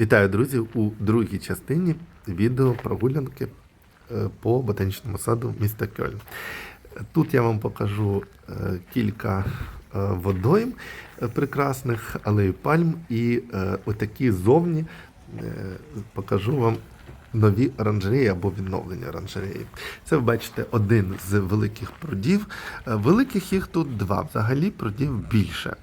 Вітаю, друзі! У другій частині відео прогулянки е, по ботанічному саду міста Кьольн. Тут я вам покажу е, кілька е, водойм прекрасних, алею пальм і отакі зовні покажу вам нові оранжереї або відновлення оранжереї. Це ви бачите один з великих прудів. Великих їх тут два. Взагалі прудів більше.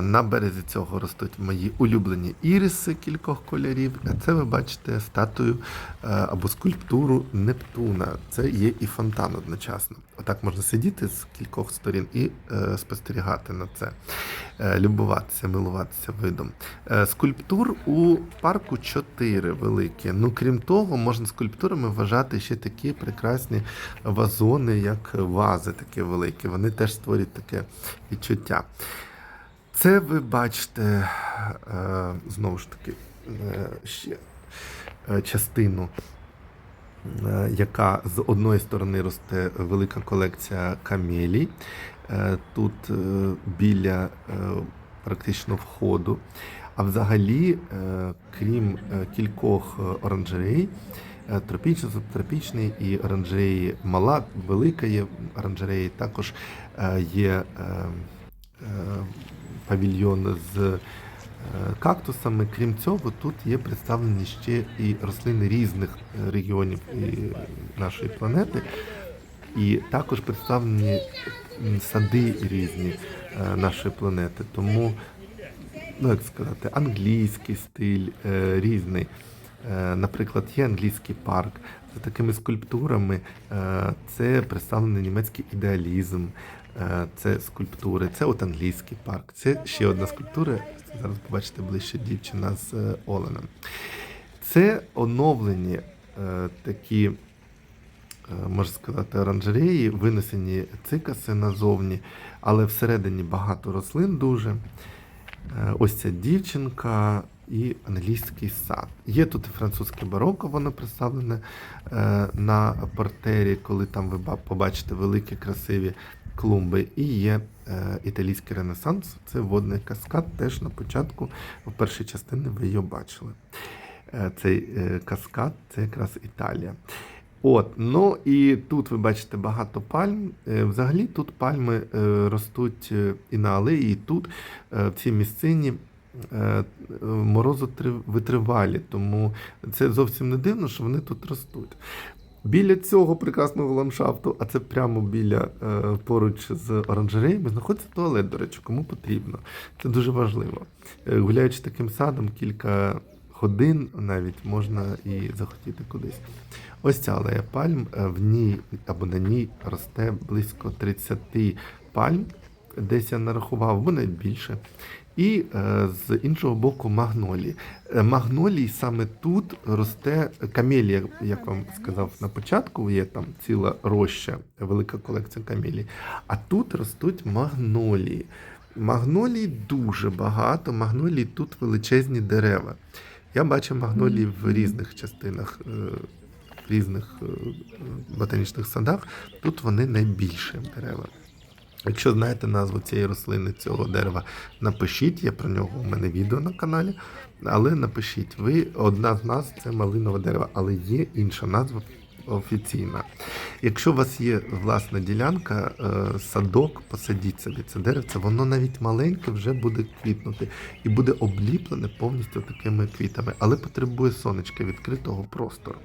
На березі цього ростуть мої улюблені іріси кількох кольорів. А це ви бачите статую е, або скульптуру Нептуна. Це є і фонтан одночасно. Отак можна сидіти з кількох сторін і е, спостерігати на це, е, любуватися, милуватися видом. Скульптур у парку чотири великі. Ну крім того, можна скульптурами вважати ще такі прекрасні вазони, як вази, такі великі. Вони теж створюють таке відчуття. Це ви бачите е, знову ж таки е, ще е, частину, яка з одної сторони росте велика колекція камелій. Тут біля практично входу. А взагалі, крім кількох оранжерей, тропічний, субтропічний і оранжереї мала, велика є оранжереї, також є павільйон з е, кактусами. Крім цього, тут є представлені ще і рослини різних е, регіонів і нашої планети, і також представлені сади різні е, нашої планети. Тому, ну як сказати, англійський стиль е, різний. Е, Наприклад, є англійський парк з такими скульптурами. Е, Це представлений німецький ідеалізм, е, це скульптури, це от англійський парк. Це ще одна скульптура. Зараз побачите ближче дівчина з е, Оленом. Це оновлені е, такі, е, можна сказати, оранжереї, винесені цикаси назовні, але всередині багато рослин дуже. Е, Ось ця дівчинка і англійський сад. Є тут і французьке бароко, воно представлене е, на портері, коли там ви побачите великі красиві клумби. І є е, італійський ренесанс, це водний каскад. Теж на початку, в першій частині ви його бачили. Е, Цей каскад це якраз Італія. От, ну і тут ви бачите багато пальм. Взагалі тут пальми ростуть і на алеї, і тут в цій місцині морозовитривалі, тому це зовсім не дивно, що вони тут ростуть. Біля цього прекрасного ландшафту, а це прямо біля е, поруч з оранжереями, знаходиться туалет, до речі, кому потрібно. Це дуже важливо. Е, Гуляючи таким садом, кілька годин навіть можна і захотіти кудись. Ось ця алея пальм, е, в ній або на ній росте близько 30 пальм, десь я нарахував, навіть більше. І е, з іншого боку магнолії. Е, Магнолій саме тут росте камелія, як вам сказав на початку, є там ціла роща, велика колекція камелій. А тут ростуть магнолії. Магнолій дуже багато, магнолій тут величезні дерева. Я бачив магнолії в різних частинах, е, в різних е, ботанічних садах. Тут вони найбільші дерева. Якщо знаєте назву цієї рослини, цього дерева, напишіть, є про нього у мене відео на каналі. Але напишіть, ви одна з нас це малинове дерево, але є інша назва офіційна. Якщо у вас є власна ділянка, е, садок, посадіть собі це деревце, воно навіть маленьке вже буде квітнути і буде обліплене повністю такими квітами, але потребує сонечка відкритого простору.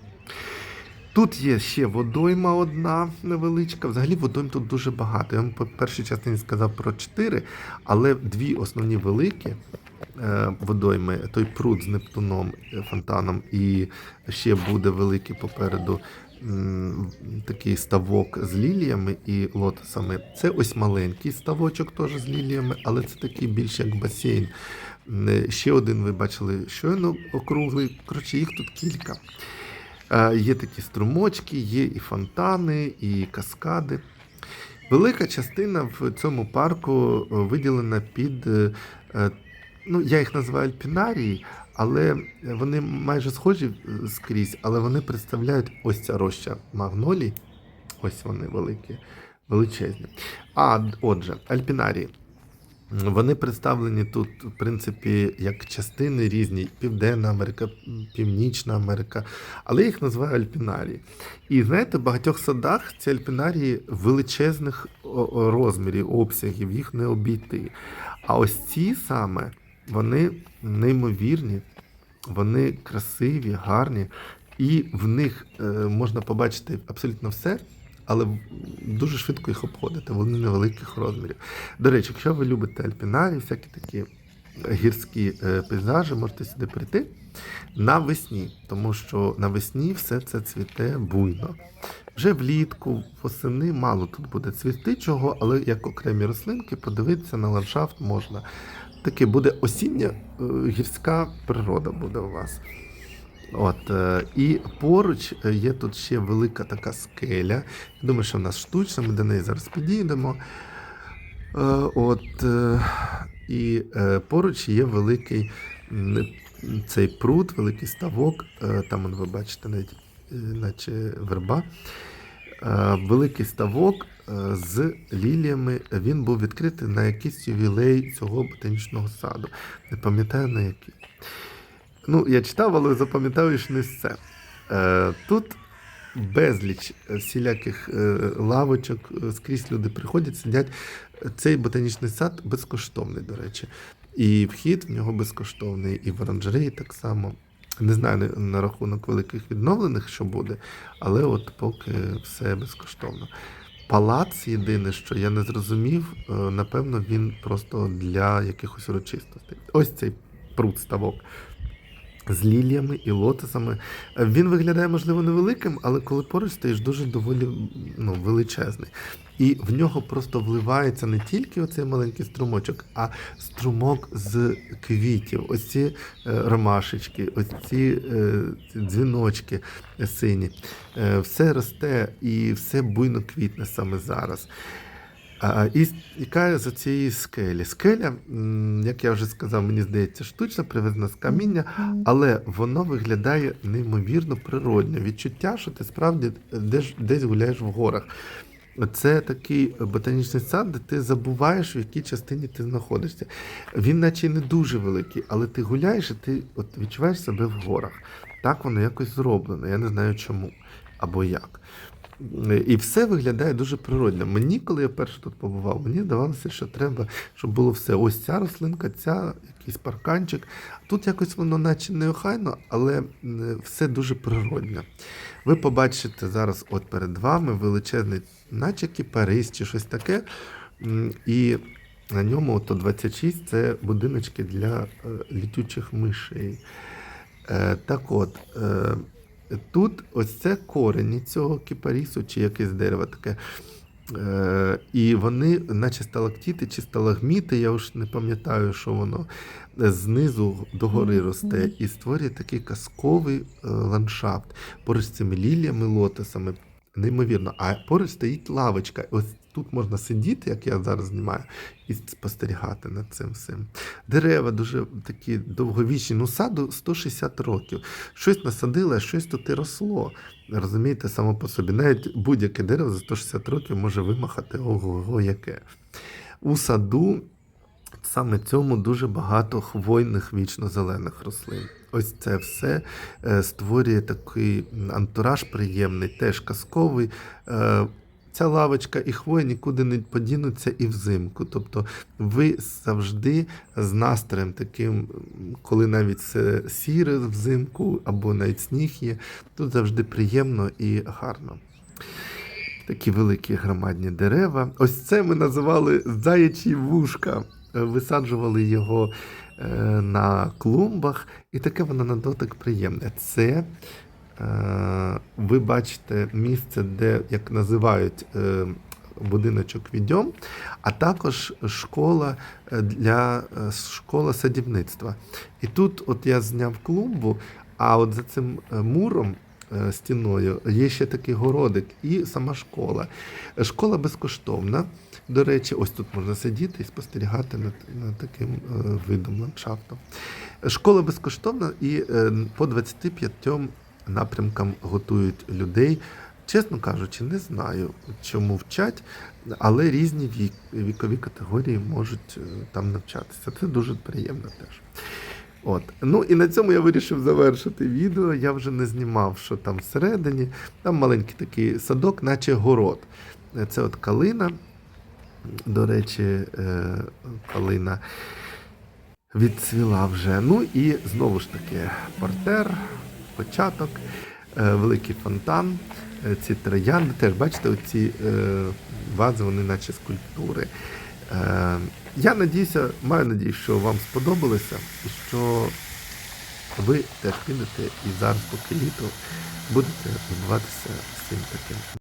Тут є ще водойма одна невеличка. Взагалі водойм тут дуже багато. Я вам по першій частині сказав про чотири, але дві основні великі е, водойми, той пруд з Нептуном, е, фонтаном, і ще буде великий попереду такий ставок з ліліями і лотосами. Це ось маленький ставочок теж з ліліями, але це такий більш як басейн. Ще один ви бачили щойно округлий. Коротше, їх тут кілька. Е, Є такі струмочки, є і фонтани, і каскади. Велика частина в цьому парку е, виділена під, е, ну, я їх називаю альпінарії, але вони майже схожі скрізь, але вони представляють ось ця роща магнолій. Ось вони великі, величезні. А отже, альпінарії. Вони представлені тут, в принципі, як частини різні: Південна Америка, Північна Америка, але їх називають альпінарії. І знаєте, в багатьох садах ці альпінарії величезних розмірів, обсягів, їх не обійти. А ось ці саме, вони неймовірні, вони красиві, гарні, і в них е, можна побачити абсолютно все. Але дуже швидко їх обходити, вони невеликих розмірів. До речі, якщо ви любите альпінарі, всякі такі гірські е, пейзажі, можете сюди прийти навесні, тому що навесні все це цвіте буйно. Вже влітку, восени мало тут буде цвісти чого, але як окремі рослинки подивитися на ландшафт можна. Таке буде осіння е, гірська природа буде у вас. От, е, і поруч е, є тут ще велика така скеля. Думаю, що в нас штучна, ми до неї зараз підійдемо. Е, От, і поруч є великий цей пруд, великий ставок. Там ви бачите, навіть, наче верба. Великий ставок з ліліями. Він був відкритий на якийсь ювілей цього ботанічного саду. Не пам'ятаю на який. Ну, я читав, але запам'ятаю, що не все. Е, тут безліч всіляких е, лавочок, е, скрізь люди приходять, сидять. Цей ботанічний сад безкоштовний, до речі. І вхід в нього безкоштовний, і в оранжереї так само. Не знаю на, рахунок великих відновлених, що буде, але от поки все безкоштовно. Палац єдине, що я не зрозумів, напевно, він просто для якихось урочистостей. Ось цей пруд ставок з ліліями і лотосами. Е, Він виглядає, можливо, невеликим, але коли поруч стоїш, дуже доволі ну, величезний. І в нього просто вливається не тільки оцей маленький струмочок, а струмок з квітів. Ось ці е, ромашечки, ось ці е, дзвіночки сині. Все росте і все буйно квітне саме зараз. А, і яка за цієї скелі? Скеля, як я вже сказав, мені здається, штучно привезена з каміння, але воно виглядає неймовірно природньо. Відчуття, що ти справді десь, десь гуляєш в горах. Це такий ботанічний сад, де ти забуваєш, в якій частині ти знаходишся. Він наче не дуже великий, але ти гуляєш і ти от відчуваєш себе в горах. Так воно якось зроблено. Я не знаю чому або як. І все виглядає дуже природно. Мені, коли я перше тут побував, мені здавалося, що треба, щоб було все. Ось ця рослинка, ця, якийсь парканчик. Тут якось воно наче неохайно, але все дуже природно. Ви побачите зараз от перед вами величезний, наче кіпарис чи щось таке. І на ньому ото 26 це будиночки для е, літючих мишей. Е, Так от, е, тут ось це корені цього кіпарісу чи якесь дерево таке. Е, і вони, наче сталактіти чи сталагміти, я вже не пам'ятаю, що воно знизу до гори росте і створює такий казковий е, ландшафт поруч з цими ліліями, лотосами. Неймовірно. А поруч стоїть лавочка. Ось тут можна сидіти, як я зараз знімаю, і спостерігати над цим всім. Дерева дуже такі довговічні. Ну, саду 160 років. Щось насадили, а щось тут і росло. Розумієте, само по собі. Навіть будь-яке дерево за 160 років може вимахати ого-го яке. У саду саме цьому дуже багато хвойних вічно-зелених рослин. Ось це все е, створює такий антураж приємний, теж казковий. Ця лавочка і хвоя нікуди не подінуться і взимку. Тобто ви завжди з настроєм таким, коли навіть все сіре взимку або навіть сніг є, тут завжди приємно і гарно. Такі великі громадні дерева. Ось це ми називали заячі вушка. Висаджували його е, на клумбах, і таке воно на дотик приємне. Це ви бачите місце, де, як називають, е, будиночок відьом, а також школа е, для е, школа садівництва. І тут, от я зняв клумбу, а от за цим е, муром. е, Стіною є ще такий городик і сама школа. Е, Школа безкоштовна. До речі, ось тут можна сидіти і спостерігати над, над таким е, видом ландшафту. Школа безкоштовна і е, по 25 напрямкам готують людей чесно кажучи, не знаю, чому вчать, але різні вік, вікові категорії можуть е, там навчатися. Це дуже приємно теж. От. Ну і на цьому я вирішив завершити відео. Я вже не знімав, що там всередині. Там маленький такий садок, наче город. Це от калина. До речі, е, калина відцвіла вже. Ну і знову ж таки портер, початок, е, великий фонтан, е, ці троянди. Теж бачите, оці е, вази, вони наче скульптури. Я надіюся, маю надію, що вам сподобалося що ви теж підете і зараз, поки літо, будете збиватися всім таким.